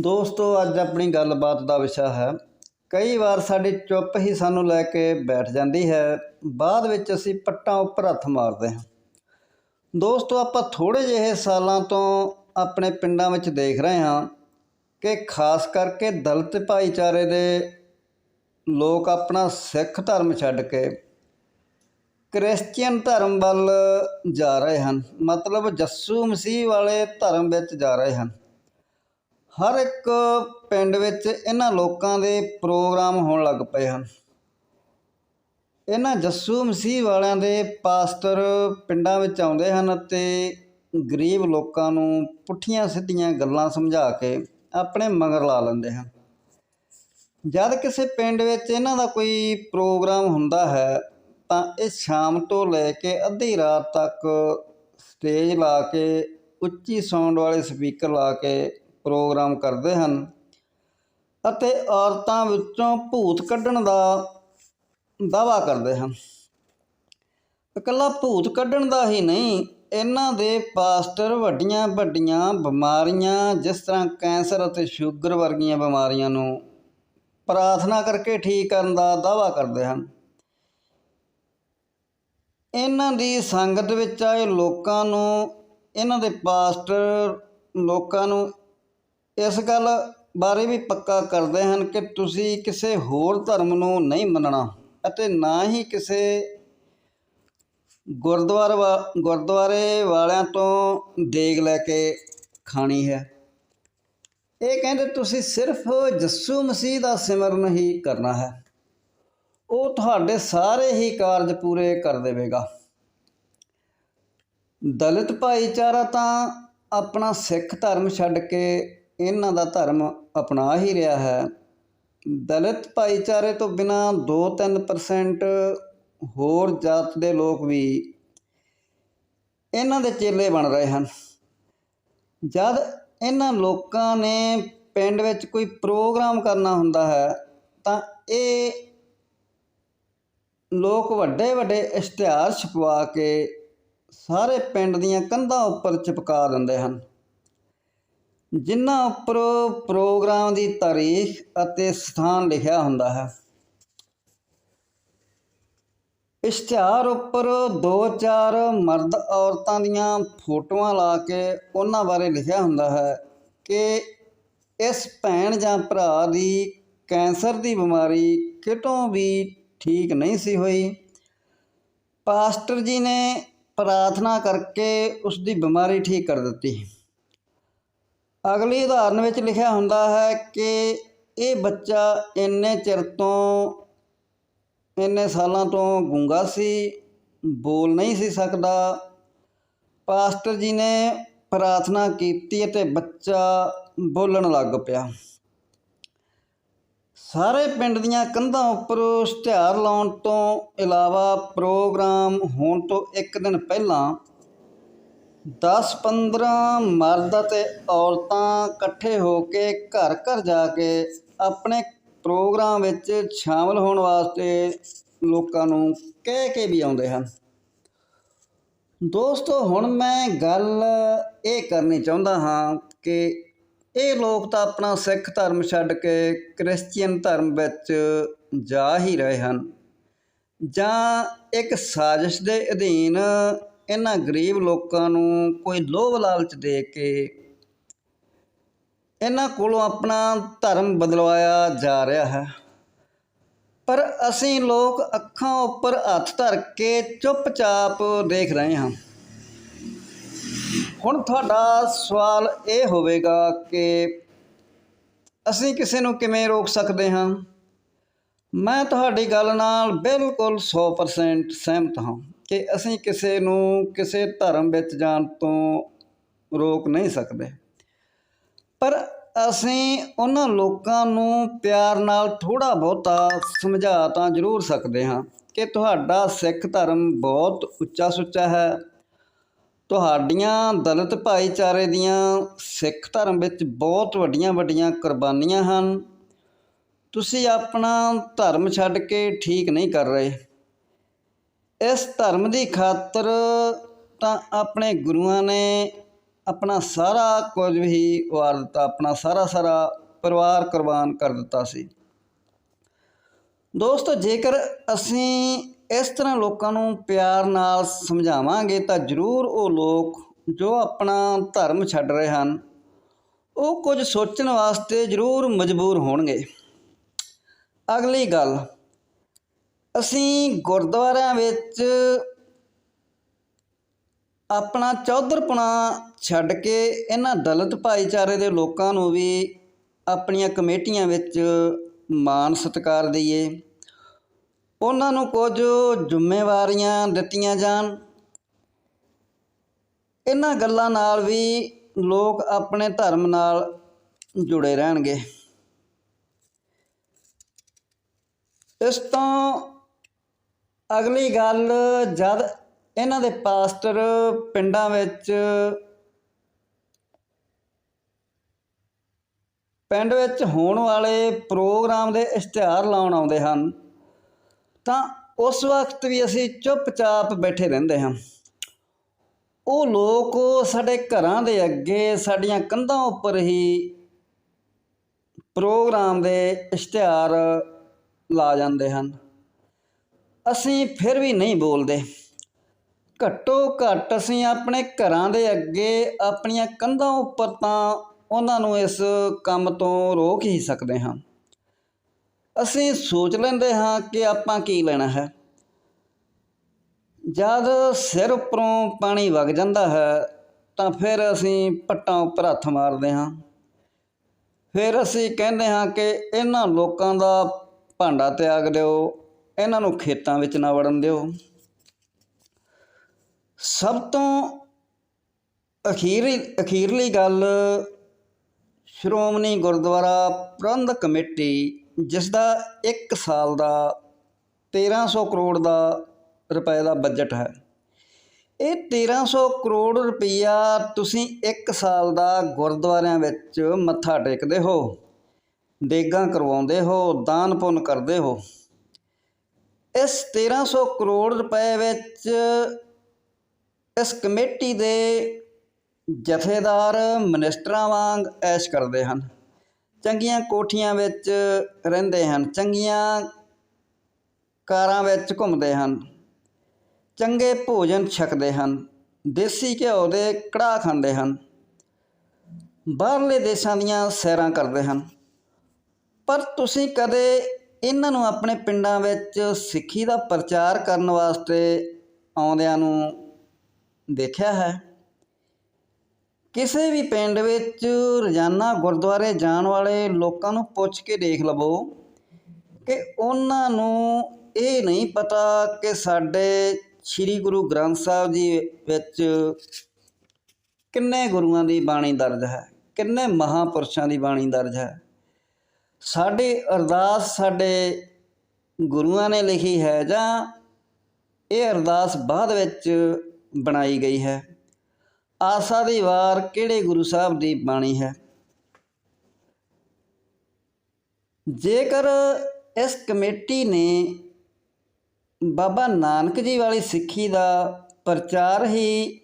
ਦੋਸਤੋ, ਅੱਜ ਆਪਣੀ ਗੱਲਬਾਤ ਦਾ ਵਿਸ਼ਾ ਹੈ, ਕਈ ਵਾਰ ਸਾਡੀ ਚੁੱਪ ਹੀ ਸਾਨੂੰ ਲੈ ਕੇ ਬੈਠ ਜਾਂਦੀ ਹੈ, ਬਾਅਦ ਵਿੱਚ ਅਸੀਂ ਪੱਟਾਂ ਉੱਪਰ ਹੱਥ ਮਾਰਦੇ ਹਾਂ। ਦੋਸਤੋ, ਆਪਾਂ ਥੋੜੇ ਜਿਹੇ ਸਾਲਾਂ ਤੋਂ ਆਪਣੇ ਪਿੰਡਾਂ ਵਿੱਚ ਦੇਖ ਰਹੇ ਹਾਂ ਕਿ ਖਾਸ ਕਰਕੇ ਦਲਿਤ ਭਾਈਚਾਰੇ ਦੇ ਲੋਕ ਆਪਣਾ ਸਿੱਖ ਧਰਮ ਛੱਡ ਕੇ ਕ੍ਰਿਸਚੀਅਨ ਧਰਮ ਵੱਲ ਜਾ ਰਹੇ ਹਨ। ਮਤਲਬ ਜੱਸੂ ਮਸੀਹ ਵਾਲੇ ਧਰਮ ਵਿੱਚ ਜਾ ਰਹੇ ਹਨ। ਹਰ ਇੱਕ ਪਿੰਡ ਵਿੱਚ ਇਹਨਾਂ ਲੋਕਾਂ ਦੇ ਪ੍ਰੋਗਰਾਮ ਹੋਣ ਲੱਗ ਪਏ ਹਨ। ਇਹਨਾਂ ਜੱਸੂ ਮਸੀਹ ਵਾਲਿਆਂ ਦੇ ਪਾਸਟਰ ਪਿੰਡਾਂ ਵਿੱਚ ਆਉਂਦੇ ਹਨ ਅਤੇ ਗਰੀਬ ਲੋਕਾਂ ਨੂੰ ਪੁੱਠੀਆਂ ਸਿੱਧੀਆਂ ਗੱਲਾਂ ਸਮਝਾ ਕੇ ਆਪਣੇ ਮਗਰ ਲਾ ਲੈਂਦੇ ਹਨ। ਜਦ ਕਿਸੇ ਪਿੰਡ ਵਿੱਚ ਇਹਨਾਂ ਦਾ ਕੋਈ ਪ੍ਰੋਗਰਾਮ ਹੁੰਦਾ ਹੈ, ਤਾਂ ਇਹ ਸ਼ਾਮ ਤੋਂ ਲੈ ਕੇ ਅੱਧੀ ਰਾਤ ਤੱਕ ਸਟੇਜ ਲਾ ਕੇ, ਉੱਚੀ ਸਾਊਂਡ ਵਾਲੇ ਸਪੀਕਰ ਲਾ ਕੇ ਪ੍ਰੋਗਰਾਮ ਕਰਦੇ ਹਨ ਅਤੇ ਔਰਤਾਂ ਵਿੱਚੋਂ ਭੂਤ ਕੱਢਣ ਦਾ ਦਾਵਾ ਕਰਦੇ ਹਨ। ਇਕੱਲਾ ਭੂਤ ਕੱਢਣ ਦਾ ਹੀ ਨਹੀਂ, ਇਹਨਾਂ ਦੇ ਪਾਸਟਰ ਵੱਡੀਆਂ ਵੱਡੀਆਂ ਬਿਮਾਰੀਆਂ, ਜਿਸ ਤਰ੍ਹਾਂ ਕੈਂਸਰ ਅਤੇ ਸ਼ੂਗਰ ਵਰਗੀਆਂ ਬਿਮਾਰੀਆਂ ਨੂੰ ਪ੍ਰਾਰਥਨਾ ਕਰਕੇ ਠੀਕ ਕਰਨ ਦਾ ਦਾਵਾ ਕਰਦੇ ਹਨ। ਇਹਨਾਂ ਦੀ ਸੰਗਤ ਵਿੱਚ ਆਏ ਲੋਕਾਂ ਨੂੰ, ਇਹਨਾਂ ਦੇ ਪਾਸਟਰ ਲੋਕਾਂ ਨੂੰ ਇਸ ਗੱਲ ਬਾਰੇ ਵੀ ਪੱਕਾ ਕਰਦੇ ਹਨ ਕਿ ਤੁਸੀਂ ਕਿਸੇ ਹੋਰ ਧਰਮ ਨੂੰ ਨਹੀਂ ਮੰਨਣਾ ਅਤੇ ਨਾ ਹੀ ਕਿਸੇ ਗੁਰਦੁਆਰਾ ਵਾ- ਗੁਰਦੁਆਰੇ ਵਾਲਿਆਂ ਤੋਂ ਦੇਗ ਲੈ ਕੇ ਖਾਣੀ ਹੈ। ਇਹ ਕਹਿੰਦੇ ਤੁਸੀਂ ਸਿਰਫ ਜੱਸੂ ਮਸੀਹ ਦਾ ਸਿਮਰਨ ਹੀ ਕਰਨਾ ਹੈ। ਉਹ ਤੁਹਾਡੇ ਸਾਰੇ ਹੀ ਕਾਰਜ ਪੂਰੇ ਕਰ ਦੇਵੇਗਾ। ਦਲਿਤ ਭਾਈਚਾਰਾ ਤਾਂ ਆਪਣਾ ਸਿੱਖ ਧਰਮ ਛੱਡ ਕੇ ਇਹਨਾਂ ਦਾ ਧਰਮ ਅਪਣਾ ਹੀ ਰਿਹਾ ਹੈ। ਦਲਿਤ ਭਾਈਚਾਰੇ ਤੋਂ ਬਿਨਾ 2-3% ਹੋਰ ਜਾਤ ਦੇ ਲੋਕ ਵੀ ਇਹਨਾਂ ਦੇ ਚੇਲੇ ਬਣ ਰਹੇ ਹਨ। ਜਦ ਇਹਨਾਂ ਲੋਕਾਂ ਨੇ ਪਿੰਡ ਵਿੱਚ ਕੋਈ ਪ੍ਰੋਗਰਾਮ ਕਰਨਾ ਹੁੰਦਾ ਹੈ, ਤਾਂ ਇਹ ਲੋਕ ਵੱਡੇ ਵੱਡੇ ਇਸ਼ਤਿਹਾਰ ਛਪਵਾ ਕੇ ਸਾਰੇ ਪਿੰਡ ਦੀਆਂ ਕੰਧਾਂ ਉੱਪਰ ਚਿਪਕਾ ਦਿੰਦੇ ਹਨ। ਜਿਨ੍ਹਾਂ ਉੱਪਰ ਪ੍ਰੋਗਰਾਮ ਦੀ ਤਾਰੀਖ ਅਤੇ ਸਥਾਨ ਲਿਖਿਆ ਹੁੰਦਾ ਹੈ। ਇਸ਼ਤਿਹਾਰ ਉੱਪਰ ਦੋ ਚਾਰ ਮਰਦ ਔਰਤਾਂ ਦੀਆਂ ਫੋਟੋਆਂ ਲਾ ਕੇ ਉਹਨਾਂ ਬਾਰੇ ਲਿਖਿਆ ਹੁੰਦਾ ਹੈ ਕਿ ਇਸ ਭੈਣ ਜਾਂ ਭਰਾ ਦੀ ਕੈਂਸਰ ਦੀ ਬਿਮਾਰੀ ਕਿਤੋਂ ਵੀ ਠੀਕ ਨਹੀਂ ਸੀ ਹੋਈ। ਪਾਸਟਰ ਜੀ ਨੇ ਪ੍ਰਾਰਥਨਾ ਕਰਕੇ ਉਸ ਦੀ ਬਿਮਾਰੀ ਠੀਕ ਕਰ ਦਿੱਤੀ। ਅਗਲੀ ਉਦਾਹਰਨ ਵਿੱਚ ਲਿਖਿਆ ਹੁੰਦਾ ਹੈ ਕਿ ਇਹ ਬੱਚਾ ਇੰਨੇ ਚਿਰ ਤੋਂ, ਇੰਨੇ ਸਾਲਾਂ ਤੋਂ ਗੂੰਗਾ ਸੀ, ਬੋਲ ਨਹੀਂ ਸੀ ਸਕਦਾ। ਪਾਸਟਰ ਜੀ ਨੇ ਪ੍ਰਾਰਥਨਾ ਕੀਤੀ ਅਤੇ ਬੱਚਾ ਬੋਲਣ ਲੱਗ ਪਿਆ। ਸਾਰੇ ਪਿੰਡ ਦੀਆਂ ਕੰਧਾਂ ਉੱਪਰ ਇਸ਼ਤਿਹਾਰ ਲਾਉਣ ਤੋਂ ਇਲਾਵਾ ਪ੍ਰੋਗਰਾਮ ਹੋਣ ਤੋਂ ਇੱਕ ਦਿਨ ਪਹਿਲਾਂ 10-15 ਮਰਦ ਅਤੇ ਔਰਤਾਂ ਇਕੱਠੇ ਹੋ ਕੇ ਘਰ ਘਰ ਜਾ ਕੇ ਆਪਣੇ ਪ੍ਰੋਗਰਾਮ ਵਿੱਚ ਸ਼ਾਮਲ ਹੋਣ ਵਾਸਤੇ ਲੋਕਾਂ ਨੂੰ ਕਹਿ ਕੇ ਵੀ ਆਉਂਦੇ ਹਨ। ਦੋਸਤੋ, ਹੁਣ ਮੈਂ ਗੱਲ ਇਹ ਕਰਨੀ ਚਾਹੁੰਦਾ ਹਾਂ ਕਿ ਇਹ ਲੋਕ ਤਾਂ ਆਪਣਾ ਸਿੱਖ ਧਰਮ ਛੱਡ ਕੇ ਕ੍ਰਿਸਚੀਅਨ ਧਰਮ ਵਿੱਚ ਜਾ ਹੀ ਰਹੇ ਹਨ ਜਾਂ ਇੱਕ ਸਾਜ਼ਿਸ਼ ਦੇ ਅਧੀਨ ਇਹਨਾਂ ਗਰੀਬ ਲੋਕਾਂ ਨੂੰ ਕੋਈ ਲੋਭ ਲਾਲਚ ਦੇ ਕੇ ਇਹਨਾਂ ਕੋਲੋਂ ਆਪਣਾ ਧਰਮ ਬਦਲਵਾਇਆ ਜਾ ਰਿਹਾ ਹੈ। ਪਰ ਅਸੀਂ ਲੋਕ ਅੱਖਾਂ ਉੱਪਰ ਹੱਥ ਧਰ ਕੇ ਚੁੱਪਚਾਪ ਦੇਖ ਰਹੇ ਹਾਂ। ਹੁਣ ਤੁਹਾਡਾ ਸਵਾਲ ਇਹ ਹੋਵੇਗਾ ਕਿ ਅਸੀਂ ਕਿਸੇ ਨੂੰ ਕਿਵੇਂ ਰੋਕ ਸਕਦੇ ਹਾਂ? ਮੈਂ ਤੁਹਾਡੀ ਗੱਲ ਨਾਲ ਬਿਲਕੁਲ 100% ਸਹਿਮਤ ਹਾਂ। ਕਿ ਅਸੀਂ ਕਿਸੇ ਨੂੰ ਕਿਸੇ ਧਰਮ ਵਿੱਚ ਜਾਣ ਤੋਂ ਰੋਕ ਨਹੀਂ ਸਕਦੇ। ਪਰ ਅਸੀਂ ਉਹਨਾਂ ਲੋਕਾਂ ਨੂੰ ਪਿਆਰ ਨਾਲ ਥੋੜਾ ਬਹੁਤਾ ਸਮਝਾ ਤਾਂ ਜ਼ਰੂਰ ਸਕਦੇ ਹਾਂ ਕਿ ਤੁਹਾਡਾ ਸਿੱਖ ਧਰਮ ਬਹੁਤ ਉੱਚਾ ਸੁੱਚਾ ਹੈ। ਤੁਹਾਡੀਆਂ ਦਲਿਤ ਭਾਈਚਾਰੇ ਦੀਆਂ ਸਿੱਖ ਧਰਮ ਵਿੱਚ ਬਹੁਤ ਵੱਡੀਆਂ ਵੱਡੀਆਂ ਕੁਰਬਾਨੀਆਂ ਹਨ। ਤੁਸੀਂ ਆਪਣਾ ਧਰਮ ਛੱਡ ਕੇ ਠੀਕ ਨਹੀਂ ਕਰ ਰਹੇ। ਇਸ ਧਰਮ ਦੀ ਖਾਤਰ ਤਾਂ ਆਪਣੇ ਗੁਰੂਆਂ ਨੇ ਆਪਣਾ ਸਾਰਾ ਕੁਝ ਹੀ ਵਾਰ ਦਿੱਤਾ, ਆਪਣਾ ਸਾਰਾ ਸਾਰਾ ਪਰਿਵਾਰ ਕੁਰਬਾਨ ਕਰ ਦਿੱਤਾ ਸੀ। ਦੋਸਤੋ, ਜੇਕਰ ਅਸੀਂ ਇਸ ਤਰ੍ਹਾਂ ਲੋਕਾਂ ਨੂੰ ਪਿਆਰ ਨਾਲ ਸਮਝਾਵਾਂਗੇ, ਤਾਂ ਜ਼ਰੂਰ ਉਹ ਲੋਕ ਜੋ ਆਪਣਾ ਧਰਮ ਛੱਡ ਰਹੇ ਹਨ, ਉਹ ਕੁਝ ਸੋਚਣ ਵਾਸਤੇ ਜ਼ਰੂਰ ਮਜਬੂਰ ਹੋਣਗੇ। ਅਗਲੀ ਗੱਲ ਅਸੀਂ ਗੁਰਦੁਆਰਿਆਂ ਵਿੱਚ ਆਪਣਾ ਚੌਧਰਪੁਣਾ ਛੱਡ ਕੇ ਇਹਨਾਂ ਦਲਿਤ ਭਾਈਚਾਰੇ ਦੇ ਲੋਕਾਂ ਨੂੰ ਵੀ ਆਪਣੀਆਂ ਕਮੇਟੀਆਂ ਵਿੱਚ ਮਾਣ ਸਤਿਕਾਰ ਦਈਏ। ਉਹਨਾਂ ਨੂੰ ਕੁਝ ਜ਼ਿੰਮੇਵਾਰੀਆਂ ਦਿੱਤੀਆਂ ਜਾਣ। ਇਹਨਾਂ ਗੱਲਾਂ ਨਾਲ ਵੀ ਲੋਕ ਆਪਣੇ ਧਰਮ ਨਾਲ ਜੁੜੇ ਰਹਿਣਗੇ। ਇਸ ਤੋਂ ਅਗਲੀ ਗੱਲ, ਜਦ ਇਹਨਾਂ ਦੇ ਪਾਸਟਰ ਪਿੰਡਾਂ ਵਿੱਚ, ਪਿੰਡ ਵਿੱਚ ਹੋਣ ਵਾਲੇ ਪ੍ਰੋਗਰਾਮ ਦੇ ਇਸ਼ਤਿਹਾਰ ਲਾਉਣ ਆਉਂਦੇ ਹਨ, ਤਾਂ ਉਸ ਵਕਤ ਵੀ ਅਸੀਂ ਚੁੱਪਚਾਪ ਬੈਠੇ ਰਹਿੰਦੇ ਹਾਂ। ਉਹ ਲੋਕ ਸਾਡੇ ਘਰਾਂ ਦੇ ਅੱਗੇ, ਸਾਡੀਆਂ ਕੰਧਾਂ ਉੱਪਰ ਹੀ ਪ੍ਰੋਗਰਾਮ ਦੇ ਇਸ਼ਤਿਹਾਰ ਲਾ ਜਾਂਦੇ ਹਨ। ਅਸੀਂ ਫਿਰ ਵੀ ਨਹੀਂ ਬੋਲਦੇ। ਘੱਟੋ ਘੱਟ ਅਸੀਂ ਆਪਣੇ ਘਰਾਂ ਦੇ ਅੱਗੇ ਆਪਣੀਆਂ ਕੰਧਾਂ ਉੱਪਰ ਤਾਂ ਉਹਨਾਂ ਨੂੰ ਇਸ ਕੰਮ ਤੋਂ ਰੋਕ ਹੀ ਸਕਦੇ ਹਾਂ। ਅਸੀਂ ਸੋਚ ਲੈਂਦੇ ਹਾਂ ਕਿ ਆਪਾਂ ਕੀ ਲੈਣਾ ਹੈ। ਜਦ ਸਿਰ ਉੱਪਰੋਂ ਪਾਣੀ ਵਗ ਜਾਂਦਾ ਹੈ ਤਾਂ ਫਿਰ ਅਸੀਂ ਪੱਟਾਂ ਉੱਪਰ ਹੱਥ ਮਾਰਦੇ ਹਾਂ। ਫਿਰ ਅਸੀਂ ਕਹਿੰਦੇ ਹਾਂ ਕਿ ਇਹਨਾਂ ਲੋਕਾਂ ਦਾ ਭਾਂਡਾ ਤਿਆਗ ਦਿਓ ਇਹਨਾਂ ਨੂੰ ਖੇਤਾਂ ਵਿੱਚ ਨਾ ਵੜਨ ਦਿਓ। ਸਭ ਤੋਂ ਅਖੀਰੀ, ਅਖੀਰਲੀ ਗੱਲ ਸ਼੍ਰੋਮਣੀ ਗੁਰਦੁਆਰਾ ਪ੍ਰਬੰਧਕ ਕਮੇਟੀ, ਜਿਸ ਦਾ 1 ਸਾਲ ਦਾ 1300 ਕਰੋੜ ਦਾ ਰੁਪਏ ਦਾ ਬਜਟ ਹੈ। ਇਹ 1300 ਕਰੋੜ ਰੁਪਈਆ ਤੁਸੀਂ 1 ਸਾਲ ਦਾ ਗੁਰਦੁਆਰਿਆਂ ਵਿੱਚ ਮੱਥਾ ਟੇਕਦੇ ਹੋ, ਦੇਗਾਂ ਕਰਵਾਉਂਦੇ ਹੋ ਦਾਨ ਪੁੰਨ ਕਰਦੇ ਹੋ। ਇਸ 1300 ਕਰੋੜ ਰੁਪਏ ਵਿੱਚ ਇਸ ਕਮੇਟੀ ਦੇ ਜਥੇਦਾਰ ਮਿਨਿਸਟਰਾਂ ਵਾਂਗ ਐਸ਼ ਕਰਦੇ ਹਨ। ਚੰਗੀਆਂ ਕੋਠੀਆਂ ਵਿੱਚ ਰਹਿੰਦੇ ਹਨ, ਚੰਗੀਆਂ ਕਾਰਾਂ ਵਿੱਚ ਘੁੰਮਦੇ ਹਨ, ਚੰਗੇ ਭੋਜਨ ਛਕਦੇ ਹਨ, ਦੇਸੀ ਘਿਓ ਦੇ ਕੜਾਹ ਖਾਂਦੇ ਹਨ, ਬਾਹਰਲੇ ਦੇਸ਼ਾਂ ਦੀਆਂ ਸੈਰਾਂ ਕਰਦੇ ਹਨ। ਪਰ ਤੁਸੀਂ ਕਦੇ ਇਹਨਾਂ ਨੂੰ ਆਪਣੇ ਪਿੰਡਾਂ ਵਿੱਚ ਸਿੱਖੀ ਦਾ ਪ੍ਰਚਾਰ ਕਰਨ ਵਾਸਤੇ ਆਉਂਦਿਆਂ ਨੂੰ ਦੇਖਿਆ ਹੈ। ਕਿਸੇ ਵੀ ਪਿੰਡ ਵਿੱਚ ਰੋਜ਼ਾਨਾ ਗੁਰਦੁਆਰੇ ਜਾਣ ਵਾਲੇ ਲੋਕਾਂ ਨੂੰ ਪੁੱਛ ਕੇ ਦੇਖ ਲਵੋ ਕਿ ਉਹਨਾਂ ਨੂੰ ਇਹ ਨਹੀਂ ਪਤਾ ਕਿ ਸਾਡੇ ਸ੍ਰੀ ਗੁਰੂ ਗ੍ਰੰਥ ਸਾਹਿਬ ਜੀ ਵਿੱਚ ਕਿੰਨੇ ਗੁਰੂਆਂ ਦੀ ਬਾਣੀ ਦਰਜ ਹੈ, ਕਿੰਨੇ ਮਹਾਪੁਰਸ਼ਾਂ ਦੀ ਬਾਣੀ ਦਰਜ ਹੈ। ਸਾਡੀ ਅਰਦਾਸ ਸਾਡੇ ਗੁਰੂਆਂ ਨੇ ਲਿਖੀ ਹੈ ਜਾਂ ਇਹ ਅਰਦਾਸ ਬਾਅਦ ਵਿੱਚ ਬਣਾਈ ਗਈ ਹੈ। ਆਸਾ ਦੀ ਵਾਰ ਕਿਹੜੇ ਗੁਰੂ ਸਾਹਿਬ ਦੀ ਬਾਣੀ ਹੈ? ਜੇਕਰ ਇਸ ਕਮੇਟੀ ਨੇ ਬਾਬਾ ਨਾਨਕ ਜੀ ਵਾਲੀ ਸਿੱਖੀ ਦਾ ਪ੍ਰਚਾਰ ਹੀ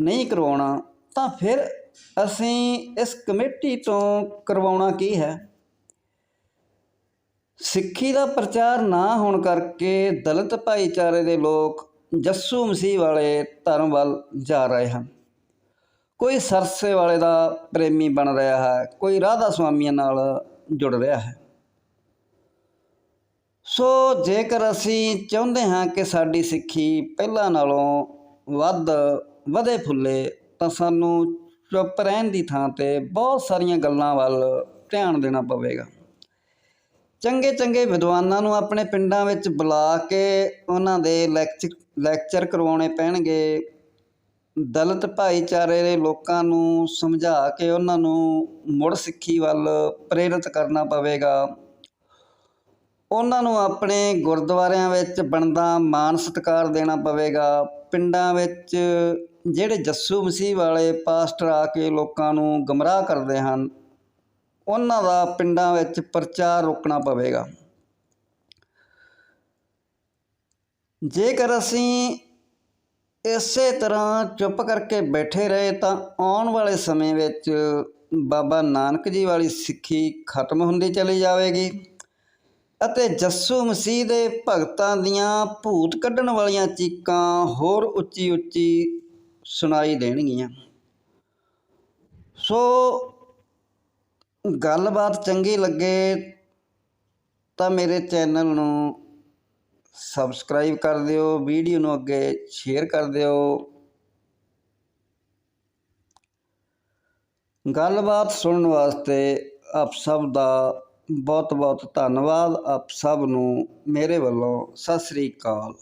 ਨਹੀਂ ਕਰਵਾਉਣਾ ਤਾਂ ਫਿਰ ਅਸੀਂ ਇਸ ਕਮੇਟੀ ਤੋਂ ਕਰਵਾਉਣਾ ਕੀ ਹੈ? ਸਿੱਖੀ ਦਾ ਪ੍ਰਚਾਰ ਨਾ ਹੋਣ ਕਰਕੇ ਦਲਿਤ ਭਾਈਚਾਰੇ ਦੇ ਲੋਕ ਜੱਸੂ ਮਸੀਹ ਵਾਲੇ ਧਰਮ ਵੱਲ ਜਾ ਰਹੇ ਹਨ। ਕੋਈ ਸਰਸੇ ਵਾਲੇ ਦਾ ਪ੍ਰੇਮੀ ਬਣ ਰਿਹਾ ਹੈ, ਕੋਈ ਰਾਧਾ ਸੁਆਮੀਆਂ ਨਾਲ ਜੁੜ ਰਿਹਾ ਹੈ। ਸੋ ਜੇਕਰ ਅਸੀਂ ਚਾਹੁੰਦੇ ਹਾਂ ਕਿ ਸਾਡੀ ਸਿੱਖੀ ਪਹਿਲਾਂ ਨਾਲੋਂ ਵੱਧ ਵਧੇ ਫੁੱਲੇ, ਤਾਂ ਸਾਨੂੰ ਚੁੱਪ ਰਹਿਣ ਦੀ ਥਾਂ ਤੇ ਬਹੁਤ ਸਾਰੀਆਂ ਗੱਲਾਂ ਵੱਲ ਧਿਆਨ ਦੇਣਾ ਪਵੇਗਾ। ਚੰਗੇ ਚੰਗੇ ਵਿਦਵਾਨਾਂ ਨੂੰ ਆਪਣੇ ਪਿੰਡਾਂ ਵਿੱਚ ਬੁਲਾ ਕੇ ਉਹਨਾਂ ਦੇ ਲੈਕਚਰ ਲੈਕਚਰ ਕਰਵਾਉਣੇ ਪੈਣਗੇ। ਦਲਿਤ ਭਾਈਚਾਰੇ ਦੇ ਲੋਕਾਂ ਨੂੰ ਸਮਝਾ ਕੇ ਉਹਨਾਂ ਨੂੰ ਮੁੜ ਸਿੱਖੀ ਵੱਲ ਪ੍ਰੇਰਿਤ ਕਰਨਾ ਪਵੇਗਾ। ਉਹਨਾਂ ਨੂੰ ਆਪਣੇ ਗੁਰਦੁਆਰਿਆਂ ਵਿੱਚ ਬਣਦਾ ਮਾਨ ਸਤਿਕਾਰ ਦੇਣਾ ਪਵੇਗਾ। ਪਿੰਡਾਂ ਵਿੱਚ ਜਿਹੜੇ ਜੱਸੂ ਮਸੀਹ ਵਾਲੇ ਪਾਸਟਰ ਆ ਕੇ ਲੋਕਾਂ ਨੂੰ ਗਮਰਾਹ ਕਰਦੇ ਹਨ, ਉਹਨਾਂ ਦਾ ਪਿੰਡਾਂ ਵਿੱਚ ਪ੍ਰਚਾਰ ਰੋਕਣਾ ਪਵੇਗਾ। ਜੇਕਰ ਅਸੀਂ ਇਸੇ ਤਰ੍ਹਾਂ ਚੁੱਪ ਕਰਕੇ ਬੈਠੇ ਰਹੇ, ਤਾਂ ਆਉਣ ਵਾਲੇ ਸਮੇਂ ਵਿੱਚ ਬਾਬਾ ਨਾਨਕ ਜੀ ਵਾਲੀ ਸਿੱਖੀ ਖਤਮ ਹੁੰਦੀ ਚਲੀ ਜਾਵੇਗੀ ਅਤੇ ਜੱਸੂ ਮਸੀਹ ਦੇ ਭਗਤਾਂ ਦੀਆਂ ਭੂਤ ਕੱਢਣ ਵਾਲੀਆਂ ਚੀਕਾਂ ਹੋਰ ਉੱਚੀ ਉੱਚੀ ਸੁਣਾਈ ਦੇਣਗੀਆਂ। ਸੋ ਗੱਲਬਾਤ ਚੰਗੀ ਲੱਗੇ ਤਾਂ ਮੇਰੇ ਚੈਨਲ ਨੂੰ ਸਬਸਕ੍ਰਾਈਬ ਕਰ ਦਿਓ, ਵੀਡੀਓ ਨੂੰ ਅੱਗੇ ਸ਼ੇਅਰ ਕਰ ਦਿਓ। ਗੱਲਬਾਤ ਸੁਣਨ ਵਾਸਤੇ ਆਪ ਸਭ ਦਾ ਬਹੁਤ ਬਹੁਤ ਧੰਨਵਾਦ। ਆਪ ਸਭ ਨੂੰ ਮੇਰੇ ਵੱਲੋਂ ਸਤਿ ਸ੍ਰੀ ਅਕਾਲ।